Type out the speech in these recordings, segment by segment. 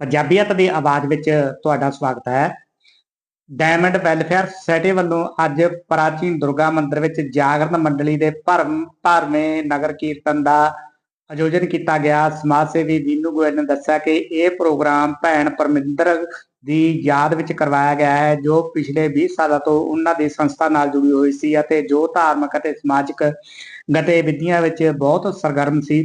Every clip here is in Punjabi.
ਪੰਜਾਬੀਅਤ ਦੀ ਆਵਾਜ਼ ਵਿੱਚ ਤੁਹਾਡਾ ਸਵਾਗਤ ਹੈ। ਡਾਇਮੰਡ ਵੈਲਫੇਅਰ ਸੋਸਾਇਟੀ ਵੱਲੋਂ ਅੱਜ ਪ੍ਰਾਚੀਨ ਦੁਰਗਾ ਮੰਦਿਰ ਵਿੱਚ ਜਾਗਰਣ ਮੰਡਲੀ ਦੇ ਭਰਮ ਭਰਵੇਂ ਨਗਰ ਕੀਰਤਨ ਦਾ ਆਯੋਜਨ ਕੀਤਾ ਗਿਆ। ਸਮਾਜ ਸੇਵੀ ਦੀਨੂ ਗੋਇਲ ਨੇ ਦੱਸਿਆ ਕਿ ਇਹ ਪ੍ਰੋਗਰਾਮ ਭੈਣ ਪਰਮਿੰਦਰ ਦੀ ਯਾਦ ਵਿੱਚ ਕਰਵਾਇਆ ਗਿਆ ਹੈ, ਜੋ ਪਿਛਲੇ 20 ਸਾਲਾਂ ਤੋਂ ਉਹਨਾਂ ਦੀ ਸੰਸਥਾ ਨਾਲ ਜੁੜੀ ਹੋਈ ਸੀ ਅਤੇ ਜੋ ਧਾਰਮਿਕ ਅਤੇ ਸਮਾਜਿਕ ਗਤੀਵਿਧੀਆਂ ਵਿੱਚ ਬਹੁਤ ਸਰਗਰਮ ਸੀ।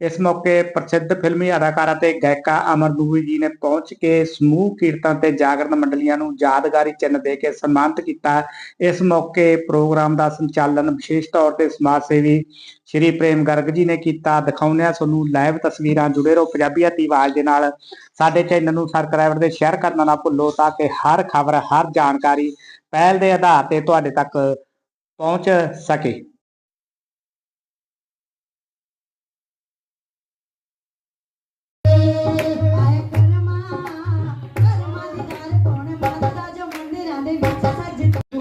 ਇਸ ਮੌਕੇ ਪ੍ਰਸਿੱਧ ਫਿਲਮੀ ਅਦਾਕਾਰਾ ਤੇ ਗਾਇਕਾ ਅਮਰ ਦੂਵੀ ਜੀ ਨੇ ਪਹੁੰਚ ਕੇ ਸਮੂਹ ਕੀਰਤਨ ਤੇ ਜਾਗਰਣ ਮੰਡਲੀਆਂ ਨੂੰ ਯਾਦਗਾਰੀ ਚਿੰਨ੍ਹ ਦੇ ਕੇ ਸਨਮਾਨਿਤ ਕੀਤਾ। ਇਸ ਮੌਕੇ ਪ੍ਰੋਗਰਾਮ ਦਾ ਸੰਚਾਲਨ ਵਿਸ਼ੇਸ਼ ਤੌਰ ਤੇ ਸਮਾਜ ਸੇਵੀ ਸ਼੍ਰੀ ਪ੍ਰੇਮ ਗਰਗ ਜੀ ਨੇ ਕੀਤਾ। ਦਿਖਾਉਂਦੇ ਆ ਤੁਹਾਨੂੰ ਲਾਈਵ ਤਸਵੀਰਾਂ ਜੁੜੇ ਰਹੋ ਪੰਜਾਬੀਅਤ ਦੀ ਆਵਾਜ਼ ਦੇ ਨਾਲ। ਸਾਡੇ ਚੈਨਲ ਨੂੰ ਸਬਸਕ੍ਰਾਈਬ ਤੇ ਸ਼ੇਅਰ ਕਰਨਾ ਨਾ ਭੁੱਲੋ ਤਾਂ ਕਿ ਹਰ ਖਬਰ, ਹਰ ਜਾਣਕਾਰੀ ਪਹਿਲ ਦੇ ਆਧਾਰ ਤੇ ਤੁਹਾਡੇ ਤੱਕ ਪਹੁੰਚ ਸਕੇ।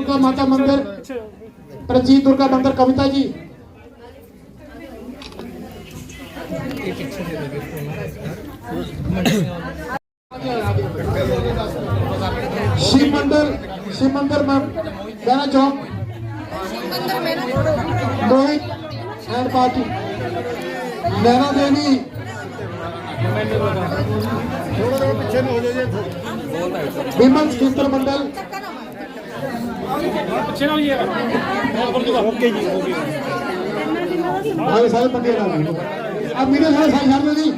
दुर्गा माता मंदिर प्रचीन दुर्गा मंदिर कविता जी। शिव मंदिर शिव मंदिर में बैना चौक। Rohit and party. नैना देवी। विमल कीर्तन मंडल। ਆਏ ਸਾਰੇ ਬੰਦੇ ਨਾਲ ਆ ਮੇਰੇ ਸਾਰੇ ਸਾਈ ਛੱਡ ਦਿਓ ਜੀ।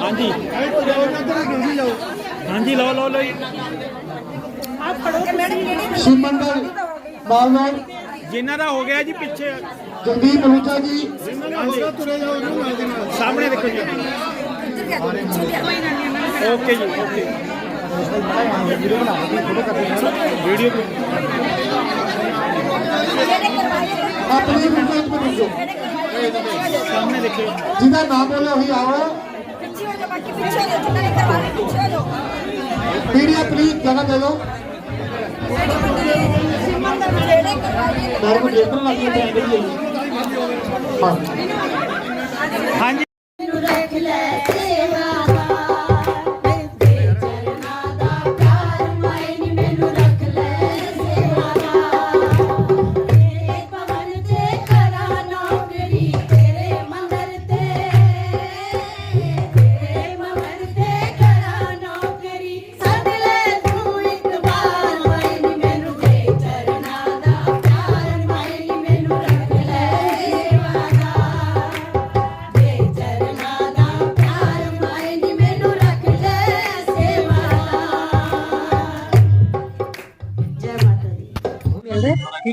ਹਾਂਜੀ। ਹਾਂਜੀ ਲਓ ਲਓ ਲਓ ਜੀ। ਸ਼ਿਵ ਮੰਡਲ ਮਾਲਨੌਰ ਜਿਨ੍ਹਾਂ ਦਾ ਹੋ ਗਿਆ ਜੀ ਪਿੱਛੇ। ਜਗਦੀਪ ਬਲੂਚਾ ਜੀ। ਸਾਹਮਣੇ ਦੇਖੋ ਜੀ। ਓਕੇ ਜੀ ਓਕੇ। ਵੀਡੀਓ ਆਪਣੀ ਵੀਡੀਓ ਚ ਬਣਾਓ ਸਾਹਮਣੇ ਦੇਖੋ ਜਿਹਦਾ ਨਾਮ ਬੋਲੇ ਉਹੀ ਆਓ ਪਿੱਛੇ ਹੋ ਜਾ ਬਾਕੀ ਪਿੱਛੇ ਹੋ ਜਾ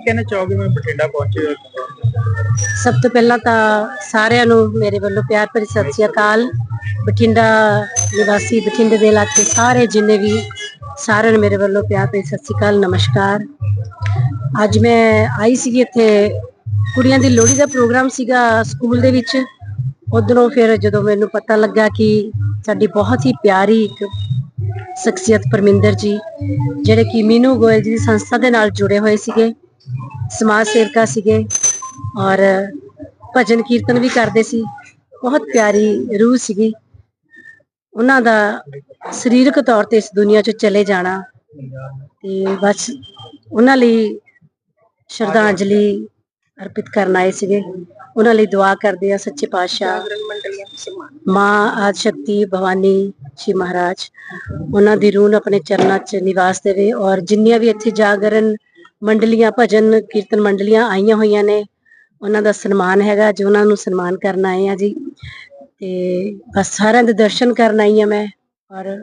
ਕਹਿਣਾ ਚਾਹੋਗੇ ਮੈਂ ਬਠਿੰਡਾ ਪਹੁੰਚੇ ਹੋਏ ਸਭ ਤੋਂ ਪਹਿਲਾਂ ਤਾਂ ਸਾਰਿਆਂ ਨੂੰ ਮੇਰੇ ਵੱਲੋਂ ਪਿਆਰ ਭਰੀ ਸਤਿ ਸ਼੍ਰੀ ਅਕਾਲ। ਬਠਿੰਡਾ ਨਿਵਾਸੀ, ਬਠਿੰਡੇ ਦੇ ਇਲਾਕੇ ਸਾਰੇ ਜਿੰਨੇ ਵੀ ਸਾਰਿਆਂ ਨੂੰ ਮੇਰੇ ਵੱਲੋਂ ਪਿਆਰ ਭਰੀ ਸਤਿ ਸ਼੍ਰੀ ਅਕਾਲ, ਨਮਸਕਾਰ। ਅੱਜ ਮੈਂ ਆਈ ਸੀਗੀ ਇੱਥੇ, ਕੁੜੀਆਂ ਦੀ ਲੋਹੜੀ ਦਾ ਪ੍ਰੋਗਰਾਮ ਸੀਗਾ ਸਕੂਲ ਦੇ ਵਿੱਚ। ਉਧਰੋਂ ਫਿਰ ਜਦੋਂ ਮੈਨੂੰ ਪਤਾ ਲੱਗਾ ਕਿ ਸਾਡੀ ਬਹੁਤ ਹੀ ਪਿਆਰੀ ਇੱਕ ਸ਼ਖਸੀਅਤ ਪਰਮਿੰਦਰ ਜੀ, ਜਿਹੜੇ ਕਿ ਮੀਨੂ ਗੋਇਲ ਜੀ ਦੀ ਸੰਸਥਾ ਦੇ ਨਾਲ ਜੁੜੇ ਹੋਏ ਸੀਗੇ। ਸਮਾਜ ਸੇਵਕਾ ਸੀਗੇ ਔਰ ਭਜਨ ਕੀਰਤਨ ਵੀ ਕਰਦੇ ਸੀ। ਬਹੁਤ ਪਿਆਰੀ ਰੂਹ ਸੀਗੀ। ਉਹਨਾਂ ਦਾ ਸਰੀਰਕ ਤੌਰ ਤੇ ਇਸ ਦੁਨੀਆ 'ਚੋਂ ਚਲੇ ਜਾਣਾ ਤੇ ਬਸ ਉਹਨਾਂ ਲਈ ਸ਼ਰਧਾਂਜਲੀ ਅਰਪਿਤ ਕਰਨ ਆਏ ਸੀਗੇ। ਉਹਨਾਂ ਲਈ ਦੁਆ ਕਰਦੇ ਆ ਸੱਚੇ ਪਾਤਸ਼ਾਹ, ਮਾਂ ਆਦਿ ਸ਼ਕਤੀ ਭਵਾਨੀ ਜੀ ਮਹਾਰਾਜ, ਉਹਨਾਂ ਦੀ ਰੂਹ ਨੂੰ ਆਪਣੇ ਚਰਨਾਂ 'ਚ ਨਿਵਾਸ ਦੇਵੇ ਔਰ ਜਿੰਨੀਆਂ ਵੀ ਇੱਥੇ ਜਾਗਰਨ ਮੰਡਲੀਆਂ, ਭਜਨ, ਕੀਰਤਨ ਮੰਡਲੀਆਂ ਆਈਆਂ ਹੋਈਆਂ ਨੇ। ਉਹਨਾਂ ਦਾ ਸਨਮਾਨ ਹੈਗਾ ਜੋ ਉਹਨਾਂ ਨੂੰ ਸਨਮਾਨ ਕਰਨ ਆਏ ਆ ਜੀ। ਤੇ ਬਸ ਸਾਰਿਆਂ ਦੇ ਦਰਸ਼ਨ ਕਰਨ ਆਈ ਆ ਮੈਂ, ਔਰ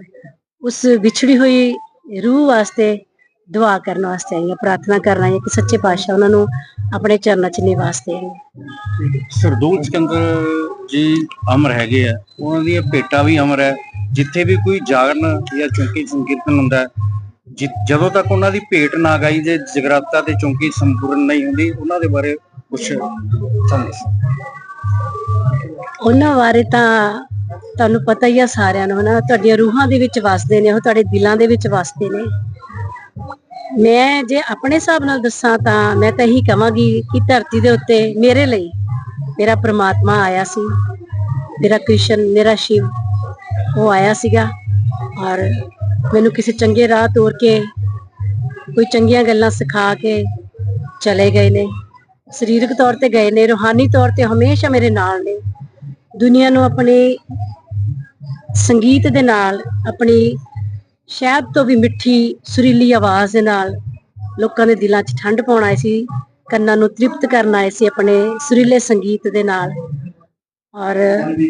ਉਸ ਵਿਛੜੀ ਹੋਈ ਰੂਹ ਵਾਸਤੇ ਦੁਆ ਕਰਨ ਵਾਸਤੇ ਆਈ ਆ ਪ੍ਰਾਰਥਨਾ ਕਰਨ ਆਈ ਆ ਕਿ ਸੱਚੇ ਪਾਤਸ਼ਾਹ ਉਹਨਾਂ ਨੂੰ ਆਪਣੇ ਚਰਨਾਂ 'ਚ ਨਿਵਾਸ ਦੇਣ। ਸਰਦੂਲ ਸਿਕੰਦਰ ਜੀ ਅਮਰ ਹੈਗੇ ਆ। ਉਹਨਾਂ ਦੀਆਂ ਭੇਟਾ ਵੀ ਅਮਰ ਹੈ। ਜਿੱਥੇ ਵੀ ਕੋਈ ਜਾਗਰਣ ਜਾਂ ਚੌਂਕੀ ਸੰਕੀਰਤਨ ਹੁੰਦਾ ਜਿ- ਜਦੋਂ ਤੱਕ ਉਹਨਾਂ ਦੀ ਭੇਟ ਨਾ ਗਾਈ ਜੇ ਜਗਰਾਤਾ ਤੇ ਚੌਂਕੀ ਸੰਪੂਰਨ ਨਹੀਂ ਹੁੰਦੀ, ਉਹਨਾਂ ਦੇ ਬਾਰੇ ਕੁਝ ਸਾਨੂੰ ਉਹਨਾਂ ਬਾਰੇ ਤਾਂ ਤੁਹਾਨੂੰ ਪਤਾ ਹੀ ਆ ਸਾਰਿਆਂ ਨੂੰ, ਹਨਾ? ਤੁਹਾਡੀਆਂ ਰੂਹਾਂ ਦੇ ਵਿੱਚ ਵਸਦੇ ਨੇ, ਉਹ ਤੁਹਾਡੇ ਦਿਲਾਂ ਦੇ ਵਿੱਚ ਵਸਦੇ ਨੇ। ਮੈਂ ਜੇ ਆਪਣੇ ਹਿਸਾਬ ਨਾਲ ਦੱਸਾਂ ਤਾਂ ਮੈਂ ਤਾਂ ਇਹੀ ਕਹਾਂਗੀ ਕਿ ਧਰਤੀ ਦੇ ਉੱਤੇ ਮੇਰੇ ਲਈ ਮੇਰਾ ਪ੍ਰਮਾਤਮਾ ਆਇਆ ਸੀ, ਮੇਰਾ ਕ੍ਰਿਸ਼ਨ, ਮੇਰਾ ਸ਼ਿਵ, ਉਹ ਆਇਆ ਸੀਗਾ। ਔਰ ਮੈਨੂੰ ਕਿਸੇ ਚੰਗੇ ਰਾਹ ਤੋਰ ਕੇ, ਕੋਈ ਚੰਗੀਆਂ ਗੱਲਾਂ ਸਿਖਾ ਕੇ ਚਲੇ ਗਏ ਨੇ। ਸਰੀਰਕ ਤੌਰ ਤੇ ਗਏ ਨੇ, ਰੂਹਾਨੀ ਤੌਰ ਤੇ ਹਮੇਸ਼ਾ ਮੇਰੇ ਨਾਲ ਨੇ। ਦੁਨੀਆ ਨੂੰ ਆਪਣੇ ਸੰਗੀਤ ਦੇ ਨਾਲ, ਆਪਣੀ ਸ਼ਹਿਦ ਤੋਂ ਵੀ ਮਿੱਠੀ, ਸੁਰੀਲੀ ਆਵਾਜ਼ ਦੇ ਨਾਲ ਲੋਕਾਂ ਦੇ ਦਿਲਾਂ 'ਚ ਠੰਡ ਪਾਉਣ ਆਏ ਸੀ, ਕੰਨਾਂ ਨੂੰ ਤ੍ਰਿਪਤ ਕਰਨ ਆਏ ਸੀ ਆਪਣੇ ਸੁਰੀਲੇ ਸੰਗੀਤ ਦੇ ਨਾਲ। ਔਰ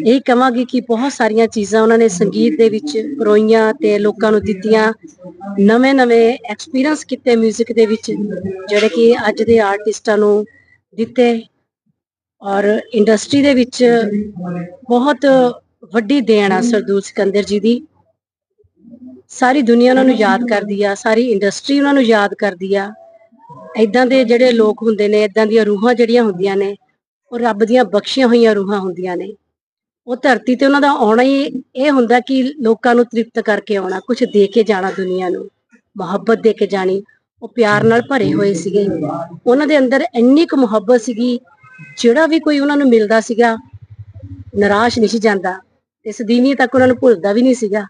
ਇਹ ਕਹਾਂਗੀ ਕਿ ਬਹੁਤ ਸਾਰੀਆਂ ਚੀਜ਼ਾਂ ਉਹਨਾਂ ਨੇ ਸੰਗੀਤ ਦੇ ਵਿੱਚ ਪਰੋਈਆਂ ਤੇ ਲੋਕਾਂ ਨੂੰ ਦਿੱਤੀਆਂ। ਨਵੇਂ-ਨਵੇਂ ਐਕਸਪੀਰੀਅੰਸ ਕੀਤੇ 뮤직 ਦੇ ਵਿੱਚ, ਜਿਹੜੇ ਕਿ ਅੱਜ ਦੇ ਆਰਟਿਸਟਾਂ ਨੂੰ ਦਿੱਤੇ। ਔਰ ਇੰਡਸਟਰੀ ਦੇ ਵਿੱਚ ਬਹੁਤ ਵੱਡੀ ਦੇਣ ਆ ਸਰਦੂਲ ਸਿਕੰਦਰ ਜੀ ਦੀ। ਸਾਰੀ ਦੁਨੀਆ ਉਹਨਾਂ ਨੂੰ ਯਾਦ ਕਰਦੀ ਆ, ਸਾਰੀ ਇੰਡਸਟਰੀ ਉਹਨਾਂ ਨੂੰ ਯਾਦ ਕਰਦੀ ਆ। ਐਦਾਂ ਦੇ ਜਿਹੜੇ ਲੋਕ ਹੁੰਦੇ ਨੇ ਐਦਾਂ ਦੀਆਂ ਰੂਹਾਂ ਜਿਹੜੀਆਂ ਹੁੰਦੀਆਂ ਨੇ ਉਹ ਰੱਬ ਦੀਆਂ ਬਖਸ਼ੀਆਂ ਹੋਈਆਂ ਰੂਹਾਂ ਹੁੰਦੀਆਂ ਨੇ। ਉਹ ਧਰਤੀ ਤੇ ਉਹਨਾਂ ਦਾ ਆਉਣਾ ਹੀ ਇਹ ਹੁੰਦਾ ਕਿ ਲੋਕਾਂ ਨੂੰ ਤ੍ਰਿਪਤ ਕਰਕੇ ਆਉਣਾ ਕੁਝ ਦੇ ਕੇ ਜਾਣਾ ਦੁਨੀਆ ਨੂੰ, ਮੁਹੱਬਤ ਦੇ ਕੇ ਜਾਣੀ। ਉਹ ਪਿਆਰ ਨਾਲ ਭਰੇ ਹੋਏ ਸੀਗੇ। ਉਹਨਾਂ ਦੇ ਅੰਦਰ ਇੰਨੀ ਕੁ ਮੁਹੱਬਤ ਸੀਗੀ, ਜਿਹੜਾ ਵੀ ਕੋਈ ਉਹਨਾਂ ਨੂੰ ਮਿਲਦਾ ਸੀਗਾ, ਨਿਰਾਸ਼ ਨਹੀਂ ਸੀ ਜਾਂਦਾ ਤੇ ਸਦੀਵੀਂ ਤੱਕ ਉਹਨਾਂ ਨੂੰ ਭੁੱਲਦਾ ਵੀ ਨਹੀਂ ਸੀਗਾ।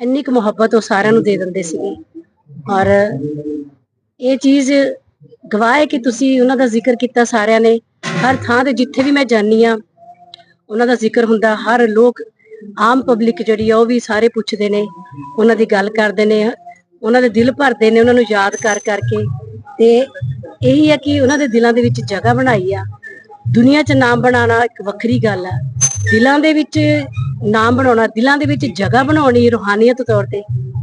ਇੰਨੀ ਕੁ ਮੁਹੱਬਤ ਉਹ ਸਾਰਿਆਂ ਨੂੰ ਦੇ ਦਿੰਦੇ ਸੀਗੇ। ਔਰ ਇਹ ਚੀਜ਼ ਗਵਾਹ ਹੈ ਕਿ ਤੁਸੀਂ ਉਹਨਾਂ ਦਾ ਜ਼ਿਕਰ ਕੀਤਾ ਸਾਰਿਆਂ ਨੇ। ਹਰ ਥਾਂ ਤੇ ਜਿੱਥੇ ਵੀ ਮੈਂ ਜਾਨੀ ਆ ਉਹਨਾਂ ਦਾ ਜ਼ਿਕਰ ਹੁੰਦਾ, ਹਰ ਲੋਕ, ਆਮ ਪਬਲਿਕ ਜਿਹੜੀ ਆ, ਉਹ ਵੀ ਸਾਰੇ ਪੁੱਛਦੇ ਨੇ, ਉਹਨਾਂ ਦੀ ਗੱਲ ਕਰਦੇ ਨੇ, ਉਹਨਾਂ ਦੇ ਦਿਲ ਭਰਦੇ ਨੇ, ਉਹਨਾਂ ਨੂੰ ਯਾਦ ਕਰ ਕਰਕੇ। ਤੇ ਇਹੀ ਹੈ ਕਿ ਉਹਨਾਂ ਦੇ ਦਿਲਾਂ ਦੇ ਵਿੱਚ ਜਗ੍ਹਾ ਬਣਾਈ ਆ। ਦੁਨੀਆ 'ਚ ਨਾਮ ਬਣਾਉਣਾ ਇੱਕ ਵੱਖਰੀ ਗੱਲ ਆ। ਦਿਲਾਂ ਦੇ ਵਿੱਚ ਨਾਮ ਬਣਾਉਣਾ, ਦਿਲਾਂ ਦੇ ਵਿੱਚ ਜਗ੍ਹਾ ਬਣਾਉਣੀ ਰੂਹਾਨੀਅਤ ਤੌਰ ਤੇ,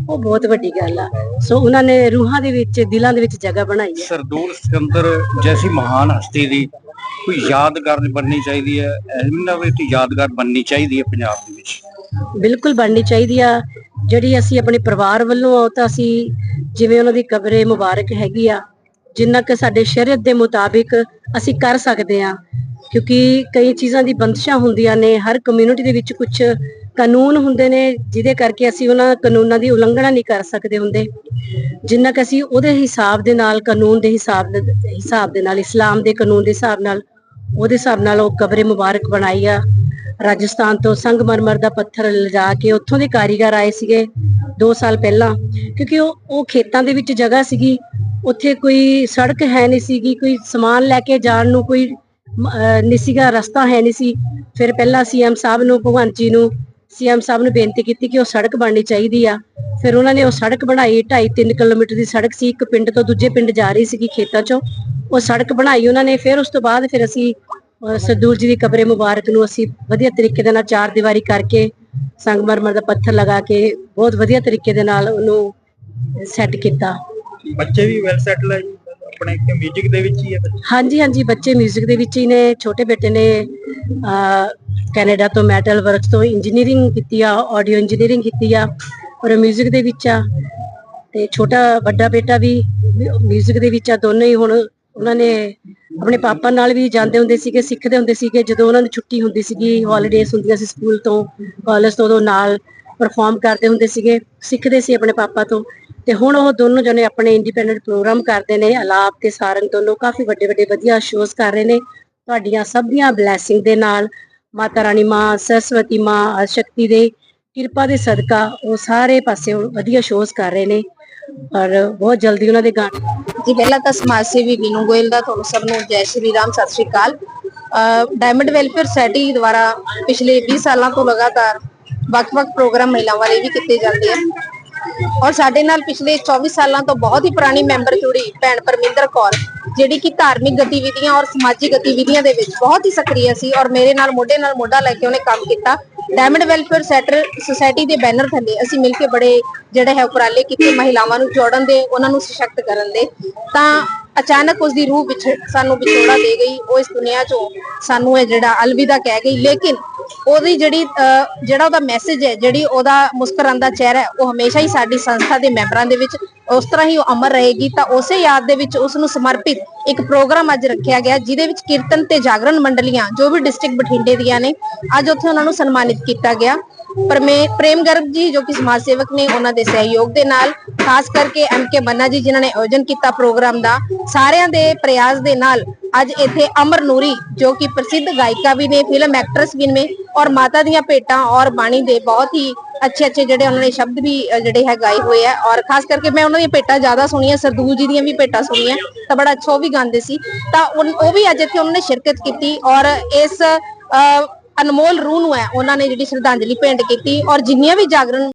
ਉਹ ਬਹੁਤ ਵੱਡੀ ਗੱਲ ਆ। ਸੋ ਉਹਨਾਂ ਨੇ ਰੂਹਾਂ ਦੇ ਵਿੱਚ, ਦਿਲਾਂ ਦੇ ਵਿੱਚ ਜਗ੍ਹਾ ਬਣਾਈ ਹੈ ਸਰਦੂਲ ਸਿਕੰਦਰ ਜੈਸੀ ਮਹਾਨ ਹਸਤੀ ਦੀ ਕੋਈ ਯਾਦਗਾਰ ਬਣਨੀ ਚਾਹੀਦੀ ਹੈ? ਇਹਨਾਂ ਯਾਦਗਾਰ ਬਣਨੀ ਚਾਹੀਦੀ ਹੈ ਪੰਜਾਬ ਦੇ ਵਿੱਚ? ਬਿਲਕੁਲ ਬਣਨੀ ਚਾਹੀਦੀ ਆ। ਜਿਹੜੀ ਅਸੀਂ ਆਪਣੇ ਪਰਿਵਾਰ ਵੱਲੋਂ ਉਹ ਤਾਂ ਅਸੀਂ ਜਿਵੇਂ ਉਹਨਾਂ ਦੀ ਕਬਰੇ ਮੁਬਾਰਕ ਹੈਗੀ ਆ, ਜਿੰਨਾ ਕਿ ਸਾਡੇ ਸ਼ਰੀਅਤ ਦੇ ਮੁਤਾਬਿਕ ਅਸੀਂ ਕਰ ਸਕਦੇ ਆ। ਕਿਉਂਕਿ ਕਈ ਚੀਜ਼ਾਂ ਦੀ ਬੰਦਸ਼ਾਂ ਹੁੰਦੀਆਂ ਨੇ, ਹਰ ਕਮਿਊਨਿਟੀ ਦੇ ਵਿੱਚ ਕੁਝ ਕਾਨੂੰਨ ਹੁੰਦੇ ਨੇ, ਜਿਹਦੇ ਕਰਕੇ ਅਸੀਂ ਉਹਨਾਂ ਕਾਨੂੰਨਾਂ ਦੀ ਉਲੰਘਣਾ ਨਹੀਂ ਕਰ ਸਕਦੇ ਹੁੰਦੇ। ਜਿੰਨਾ ਕਿ ਅਸੀਂ ਉਹਦੇ ਹਿਸਾਬ ਦੇ ਨਾਲ, ਕਾਨੂੰਨ ਦੇ ਹਿਸਾਬ ਦੇ ਹਿਸਾਬ ਦੇ ਨਾਲ, ਇਸਲਾਮ ਦੇ ਕਾਨੂੰਨ ਦੇ ਹਿਸਾਬ ਨਾਲ, ਉਹਦੇ ਹਿਸਾਬ ਨਾਲ ਉਹ ਕਬਰੇ ਮੁਬਾਰਕ ਬਣਾਈ ਆ। ਰਾਜਸਥਾਨ ਤੋਂ ਸੰਗਮਰਮਰ ਦਾ ਪੱਥਰ ਲਿਜਾ ਕੇ ਉੱਥੋਂ ਦੇ ਕਾਰੀਗਰ ਆਏ ਸੀਗੇ 2 ਸਾਲ ਪਹਿਲਾਂ। ਕਿਉਂਕਿ ਉਹ ਉਹ ਖੇਤਾਂ ਦੇ ਵਿੱਚ ਜਗ੍ਹਾ ਸੀਗੀ, ਉੱਥੇ ਕੋਈ ਸੜਕ ਹੈ ਨਹੀਂ ਸੀਗੀ, ਕੋਈ ਸਮਾਨ ਲੈ ਕੇ ਜਾਣ ਨੂੰ ਕੋਈ ਨਹੀਂ ਸੀਗਾ, ਰਸਤਾ ਹੈ ਨਹੀਂ ਸੀ। ਫਿਰ ਪਹਿਲਾਂ ਸੀਐਮ ਸਾਹਿਬ ਨੂੰ ਭਗਵੰਤ ਜੀ ਨੂੰ ਸੀਐਮ ਸਾਹਿਬ ਨੂੰ ਬੇਨਤੀ ਕੀਤੀ ਕਿ ਉਹ ਸੜਕ ਬਣਨੀ ਚਾਹੀਦੀ ਆ। ਫਿਰ ਉਹਨਾਂ ਨੇ ਉਹ ਸੜਕ ਬਣਾਈ 2.5 3 ਕਿਲੋਮੀਟਰ ਦੀ ਸੜਕ ਸੀ। ਇੱਕ ਪਿੰਡ ਤੋਂ ਦੂਜੇ ਪਿੰਡ ਜਾ ਰਹੀ ਸੀਗੀ ਖੇਤਾਂ ਚੋਂ। ਉਹ ਸੜਕ ਬਣਾਈ ਉਹਨਾਂ ਨੇ। ਫਿਰ ਉਸ ਤੋਂ ਬਾਅਦ ਫਿਰ ਅਸੀਂ ਸਰਦੂਲ ਜੀ ਦੀ ਕਬਰੇ ਮੁਬਾਰਕ ਨੂੰ ਅਸੀਂ ਵਧੀਆ ਤਰੀਕੇ ਦੇ ਨਾਲ ਚਾਰ ਦੀਵਾਰੀ ਕਰਕੇ, ਸੰਗਮਰਮਰ ਦਾ ਪੱਥਰ ਲਗਾ ਕੇ ਬਹੁਤ ਵਧੀਆ ਤਰੀਕੇ ਦੇ ਨਾਲ ਉਹਨੂੰ ਸੈੱਟ ਕੀਤਾ। ਬੱਚੇ ਵੀ ਵੈਲ ਸੈਟਲ ਹੈ ਜੀ। ਆਪਣੇ ਮਿਊਜ਼ਿਕ ਦੇ ਵਿੱਚ ਹੀ ਹੈ ਬੱਚੇ। ਹਾਂਜੀ ਹਾਂਜੀ ਬੱਚੇ 뮤직 ਦੇ ਵਿੱਚ ਹੀ ਨੇ ਛੋਟੇ ਬੇਟੇ ਨੇ ਅਹ, ਕੈਨੇਡਾ ਤੋਂ ਮੈਟਲ ਵਰਕਸ ਤੋਂ ਇੰਜੀਨੀਅਰਿੰਗ ਕੀਤੀ ਆ ਆਡੀਓ ਇੰਜੀਨੀਅਰਿੰਗ ਕੀਤੀ ਆ ਔਰ 뮤직 ਦੇ ਵਿੱਚ ਆ ਤੇ ਛੋਟਾ ਵੱਡਾ ਬੇਟਾ ਵੀ 뮤직 ਦੇ ਵਿੱਚ ਆ ਦੋਨੇ ਹੀ ਹੁਣ ਉਹਨਾਂ ਨੇ ਆਪਣੇ ਪਾਪਾ ਨਾਲ ਵੀ ਜਾਂਦੇ ਹੁੰਦੇ ਸੀਗੇ ਸਿੱਖਦੇ ਹੁੰਦੇ ਸੀਗੇ ਜਦੋਂ ਉਹਨਾਂ ਨੂੰ ਛੁੱਟੀ ਹੁੰਦੀ ਸੀਗੀ ਹੌਲੀਡੇਜ਼ ਹੁੰਦੀਆਂ ਸੀ ਸਕੂਲ ਤੋਂ ਕਾਲਜ ਤੋਂ ਉਦੋਂ ਨਾਲ ਪਰਫਾਰਮ ਕਰਦੇ ਹੁੰਦੇ ਸੀਗੇ ਸਿੱਖਦੇ ਸੀ ਆਪਣੇ ਪਾਪਾ ਤੋਂ ਤੇ ਹੁਣ ਉਹ ਦੋਨੋਂ ਜਣੇ ਆਪਣੇ ਇੰਡੀਪੈਂਡੈਂਟ ਪ੍ਰੋਗਰਾਮ ਕਰਦੇ ਨੇ, ਅਲਾਪ ਤੇ ਸਾਰੰਗ ਦੋਨੋਂ ਕਾਫੀ ਵੱਡੇ ਵੱਡੇ ਵਧੀਆ ਸ਼ੋਜ਼ ਕਰ ਰਹੇ ਨੇ। ਤੁਹਾਡੀਆਂ ਸਭ ਦੀਆਂ ਬਲੇਸਿੰਗ ਦੇ ਨਾਲ, ਮਾਤਾ ਰਾਣੀ ਮਾਂ, ਸਰਸਵਤੀ ਮਾਂ ਸ਼ਕਤੀ ਦੇ ਕਿਰਪਾ ਦੇ ਸਦਕਾ ਉਹ ਸਾਰੇ ਪਾਸੇ ਹੁਣ ਵਧੀਆ ਸ਼ੋਜ਼ ਕਰ ਰਹੇ ਨੇ। ਔਰ ਬਹੁਤ ਜਲਦੀ ਉਹਨਾਂ ਦੇ ਗਾਣੇ ਜੀ, ਪਹਿਲਾਂ ਤਾਂ ਸਮਾਜ ਸੇਵੀ ਵੀਨੂ ਗੋਇਲ ਦਾ ਤੁਹਾਨੂੰ ਸਭ ਨੂੰ ਜੈ ਸ਼੍ਰੀ ਰਾਮ, ਸਤਿ ਸ਼੍ਰੀ ਅਕਾਲ। ਡਾਇਮੰਡ ਵੈਲਫੇਅਰ ਸੋਸਾਇਟੀ ਦੁਆਰਾ ਪਿਛਲੇ 20 ਸਾਲਾਂ ਤੋਂ ਲਗਾਤਾਰ ਵੱਖ-ਵੱਖ ਪ੍ਰੋਗਰਾਮ ਮਹਿਲਾਵਾਂ ਲਈ ਵੀ ਕੀਤੇ ਜਾਂਦੇ ਆ। ਔਰ ਸਾਡੇ ਨਾਲ ਪਿਛਲੇ 24 ਸਾਲਾਂ ਤੋਂ ਬਹੁਤ ਹੀ ਪੁਰਾਣੀ ਮੈਂਬਰ ਜੁੜੀ ਭੈਣ ਪਰਮਿੰਦਰ ਕੌਰ, ਜਿਹੜੀ ਕਿ ਧਾਰਮਿਕ ਗਤੀਵਿਧੀਆਂ ਔਰ ਸਮਾਜਿਕ ਗਤੀਵਿਧੀਆਂ ਦੇ ਵਿੱਚ ਬਹੁਤ ਹੀ ਸਕਰੀय ਸੀ ਔਰ ਮੇਰੇ ਨਾਲ ਮੋਢੇ ਨਾਲ ਮੋਢਾ ਲੈ ਕੇ ਉਹਨੇ ਕੰਮ ਕੀਤਾ। ਡਾਇਮੰਡ ਵੈਲਫੇਅਰ ਸੈਟਰ ਸੁਸਾਇਟੀ ਦੇ ਬੈਨਰ ਥੱਲੇ ਅਸੀਂ ਮਿਲ ਕੇ ਬੜੇ ਜਿਹੜੇ ਹੈ ਉਪਰਾਲੇ ਕੀਤੇ ਮਹਿਲਾਵਾਂ ਨੂੰ ਜੋੜਨ ਦੇ, ਉਹਨਾਂ ਨੂੰ ਸਸ਼ਕਤ ਕਰਨ ਦੇ। ਤਾਂ ਅਚਾਨਕ ਉਸ ਦੀ ਰੂਹ ਵਿੱਚ ਸਾਨੂੰ ਵਿਛੋੜਾ ਦੇ ਗਈ, ਉਹ ਇਸ ਦੁਨੀਆ ਚੋਂ ਸਾਨੂੰ ਇਹ ਜਿਹੜਾ ਅਲਵਿਦਾ ਕਹਿ ਗਈ। ਲੇਕਿਨ ਉਹਦੀ ਜਿਹੜੀ ਜਿਹੜਾ ਉਹਦਾ ਮੈਸੇਜ ਹੈ, ਜਿਹੜੀ ਉਹਦਾ ਮੁਸਕਰਾਉਂਦਾ ਚਿਹਰਾ ਹੈ, ਉਹ ਹਮੇਸ਼ਾ ਹੀ ਸਾਡੀ ਸੰਸਥਾ ਦੇ ਮੈਂਬਰਾਂ ਦੇ ਵਿੱਚ, ਉਸ ਤਰ੍ਹਾਂ ਹੀ ਉਹ ਅਮਰ ਰਹੇਗੀ। ਤਾਂ ਉਸੇ ਯਾਦ ਦੇ ਵਿੱਚ ਉਸ ਨੂੰ ਸਮਰਪਿਤ ਇੱਕ ਪ੍ਰੋਗਰਾਮ ਅੱਜ ਰੱਖਿਆ ਗਿਆ, ਜਿਹਦੇ ਵਿੱਚ ਕੀਰਤਨ ਤੇ ਜਾਗਰਣ ਮੰਡਲੀਆਂ, ਜੋ ਵੀ ਡਿਸਟ੍ਰਿਕਟ ਬਠਿੰਡੇ ਦੀਆਂ ਨੇ, ਅੱਜ ਉੱਥੇ ਉਹਨਾਂ ਨੂੰ ਸਨਮਾਨਿਤ ਕੀਤਾ ਗਿਆ। ਪ੍ਰੇਮ ਗਰਗ ਜੀ, ਜੋ ਕਿ ਸਮਾਜ ਸੇਵਕ ਨੇ ਉਹਨਾਂ ਦੇ ਸਹਿਯੋਗ ਦੇ ਨਾਲ, ਖਾਸ ਕਰਕੇ ਐਮਕੇ ਬੰਨਾ ਜੀ, ਜਿਨ੍ਹਾਂ ਨੇ ਆਯੋਜਨ ਕੀਤਾ ਪ੍ਰੋਗਰਾਮ ਦਾ, ਸਾਰਿਆਂ ਦੇ ਪ੍ਰਯਾਸ ਦੇ ਨਾਲ ਅੱਜ ਇੱਥੇ ਅਮਰ ਨੂਰੀ, ਜੋ ਕਿ ਪ੍ਰਸਿੱਧ ਗਾਇਕਾ ਵੀ ਨੇ, ਫਿਲਮ ਐਕਟਰਸ ਵੀ ਨੇ, ਔਰ ਮਾਤਾ ਦੀਆਂ ਭੇਟਾਂ ਔਰ ਬਾਣੀ ਦੇ ਬਹੁਤ ਹੀ ਅੱਛੇ ਅੱਛੇ ਜਿਹੜੇ ਉਹਨਾਂ ਨੇ ਸ਼ਬਦ ਵੀ ਜਿਹੜੇ ਹੈ ਗਾਏ ਹੋਏ ਆ, ਔਰ ਖਾਸ ਕਰਕੇ ਮੈਂ ਉਹਨਾਂ ਦੀਆਂ ਭੇਟਾਂ ਜ਼ਿਆਦਾ ਸੁਣੀਆਂ, ਸਰਦੂਲ ਜੀ ਦੀਆਂ ਵੀ ਭੇਟਾਂ ਸੁਣੀਆਂ, ਤਾਂ ਬੜਾ ਅੱਛਾ ਉਹ ਵੀ ਗਾਉਂਦੇ ਸੀ, ਤਾਂ ਉਹ ਵੀ ਅੱਜ ਇੱਥੇ ਉਹਨਾਂ ਨੇ ਸ਼ਿਰਕਤ ਕੀਤੀ, ਔਰ ਇਸ ਅਨਮੋਲ ਰੂਹ ਨੂੰ ਹੈ। ਉਹਨਾਂ ਨੇ ਜਿਹੜੀ ਸ਼ਰਧਾਂਜਲੀ ਭੇਂਟ ਕੀਤੀ ਔਰ ਜਿੰਨੀਆਂ ਵੀ ਜਾਗਰਣ